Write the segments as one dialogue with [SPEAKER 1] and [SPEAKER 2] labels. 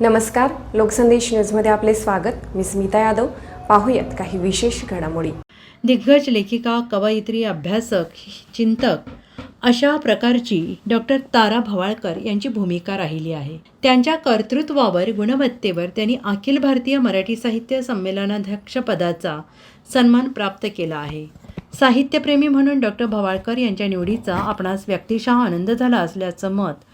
[SPEAKER 1] नमस्कार लोकसंदेश न्यूजमध्ये आपले स्वागत. मी स्मिता यादव. पाहूयात काही विशेष घडामोडी.
[SPEAKER 2] दिग्गज लेखिका कवयित्री अभ्यासक चिंतक अशा प्रकारची डॉक्टर तारा भवाळकर यांची भूमिका राहिली आहे. त्यांच्या कर्तृत्वावर गुणवत्तेवर त्यांनी अखिल भारतीय मराठी साहित्य संमेलनाध्यक्षपदाचा सन्मान प्राप्त केला आहे. साहित्यप्रेमी म्हणून डॉक्टर भवाळकर यांच्या निवडीचा आपणास व्यक्तिशः आनंद झाला असल्याचं मत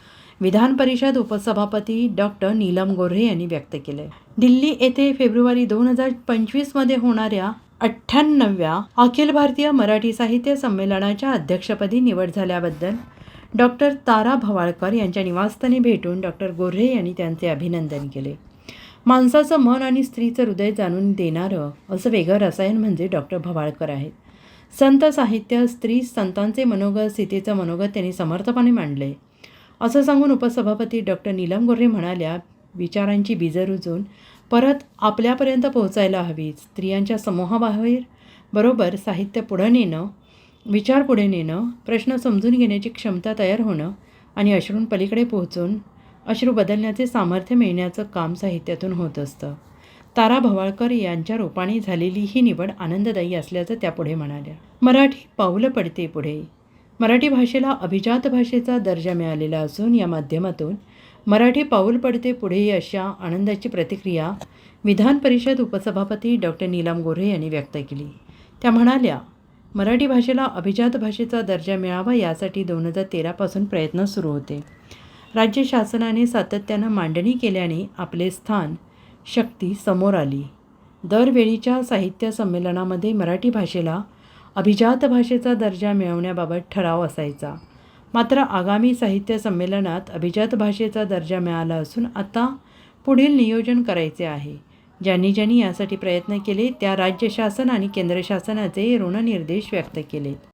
[SPEAKER 2] विधान परिषद उपसभापती डॉक्टर नीलम गोऱ्हे यांनी व्यक्त केले दिल्ली येथे फेब्रुवारी दोन हजार पंचवीसमध्ये होणाऱ्या अठ्ठ्याण्णव्या अखिल भारतीय मराठी साहित्य संमेलनाच्या अध्यक्षपदी निवड झाल्याबद्दल डॉक्टर तारा भवाळकर यांच्या निवासस्थानी भेटून डॉक्टर गोऱ्हे यांनी त्यांचे अभिनंदन केले. माणसाचं मन आणि स्त्रीचं हृदय जाणून देणारं असं वेगळं रसायन म्हणजे डॉक्टर भवाळकर आहेत. संत साहित्य स्त्री संतांचे मनोगत सीतेचं मनोगत त्यांनी समर्थपणे मांडले असं सांगून उपसभापती डॉक्टर नीलम गोऱ्हे म्हणाल्या विचारांची बीजं रुजून परत आपल्यापर्यंत पोहोचायला हवी स्त्रियांच्या समूहाबाहेर बरोबर साहित्य पुढं नेणं विचार पुढे नेणं प्रश्न समजून घेण्याची क्षमता तयार होणं आणि अश्रून पलीकडे पोहोचून अश्रू बदलण्याचे सामर्थ्य मिळण्याचं काम साहित्यातून होत असतं. तारा भवाळकर यांच्या रूपाने झालेली ही निवड आनंददायी असल्याचं त्या पुढे म्हणाल्या. मराठी पाऊलं पडते पुढे. मराठी भाषेला अभिजात भाषेचा दर्जा मिळालेला असून या माध्यमातून मराठी पाऊल पडते पुढे अशा आनंदाची प्रतिक्रिया विधान परिषद उपसभापती डॉक्टर नीलम गोऱ्हे यांनी व्यक्त केली. त्या म्हणाल्या मराठी भाषेला अभिजात भाषेचा दर्जा मिळावा यासाठी दोन हजार तेरापासून प्रयत्न सुरू होते. राज्य शासनाने सातत्यानं मांडणी केल्याने आपले स्थान शक्ती समोर आली. दरवेळीच्या साहित्य संमेलनामध्ये मराठी भाषेला अभिजात भाषेचा दर्जा मिळवण्याबाबत ठराव असायचा. मात्र आगामी साहित्य संमेलनात अभिजात भाषेचा दर्जा मिळाला असून आता पुढील नियोजन करायचे आहे. ज्यांनी ज्यांनी यासाठी प्रयत्न केले त्या राज्य शासन आणि केंद्र शासनाचे ऋणनिर्देश व्यक्त केलेत.